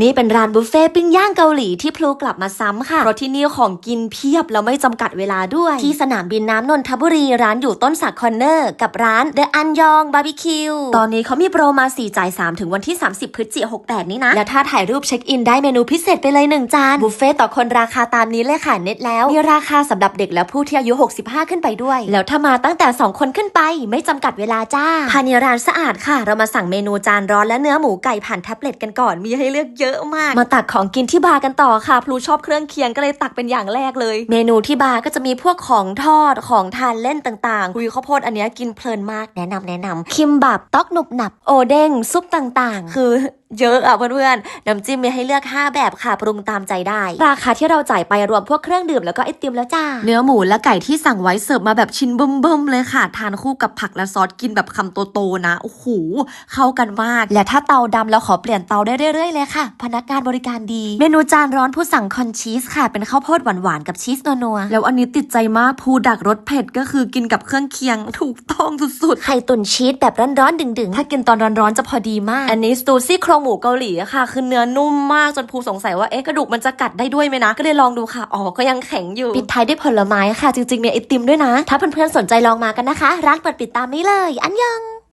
นี่เป็นร้านบุฟเฟ่ต์ปิ้งย่างเกาหลีที่พลูกลับมาซ้ำค่ะ เพราะที่นี่ของกินเพียบแล้วไม่จำกัดเวลาด้วย ที่สนามบินน้ำนนทบุรีร้านอยู่ต้นสักคอนเนอร์ กับร้านเดอะอันยองบาร์บีคิวตอนนี้เขามีโปรมา 4 จ่าย 3 ถึงวันที่ 30 พฤศจิกายนนี้นะ และถ้าถ่ายรูปเช็คอินได้เมนูพิเศษไปเลย 1 จาน บุฟเฟ่ต์ต่อคนราคาตามนี้เลยค่ะเน็ตแล้ว มีราคาสำหรับเด็กและผู้ที่อายุ 65 ขึ้นไปด้วย แล้วถ้ามาตั้งแต่ 2 คนขึ้นไป ไม่จำกัดเวลาจ้าภายในร้านสะอาดค่ะ เรามาสั่งเมนูจานร้อนและเนื้อหมูไก่ผ่านแท็บเล็ตกันก่อนมีให้เลือกเยอะมาก มาตักของกินที่บาร์กันต่อค่ะ พลูชอบเครื่องเคียงก็เลยตักเป็นอย่างแรกเลย เมนูที่บาร์ก็จะมีพวกของทอดของทานเล่นต่างๆคุยข้าวโพดอันเนี้ยกินเพลินมากแนะนำแนะนำคิมบับต๊อกหนุบหนับโอเด้งซุปต่างๆ คือ เยอะอะเพื่อนๆ น้ำจิ้มมีให้เลือก 5 แบบค่ะ ปรุงตามใจได้ ราคาที่เราจ่ายไปรวมพวกเครื่องดื่มแล้วก็ไอติมแล้วจ้า เนื้อหมูและไก่ที่สั่งไว้เสิร์ฟมาแบบชิ้นบึ้มๆเลยค่ะ ทานคู่กับผักและซอสกินแบบคำโตๆนะ โอ้โห เข้ากันมาก และถ้าเตาดำแล้วขอเปลี่ยนเตาได้เรื่อยๆเลยค่ะ พนักงานบริการดี เมนูจานร้อนผู้สั่งคอนชีสค่ะ เป็นข้าวโพดหวานๆกับชีสนัวๆ แล้วอันนี้ติดใจมากภูดักรสเผ็ดก็คือกินกับเครื่องเคียงถูกต้องสุดๆ ไข่ตุ๋นชีสแบบร้อนๆดึงๆ ถ้ากินตอนร้อนๆจะพอดีมาก อันนี้สตูซี่โครงหมูเกาหลีค่ะ คือเนื้อนุ่มมากจนภูสงสัยว่าเอ๊ะกระดูกมันจะกัดได้ด้วยไหมนะ ก็เลยลองดูค่ะอ๋อก็ยังแข็งอยู่ปิดท้ายด้วยผลไม้ค่ะ จริงๆมีไอติมด้วยนะ ถ้าเพื่อนๆสนใจลองมากันนะคะ ร้านเปิดปิดตามนี้เลย อันยัง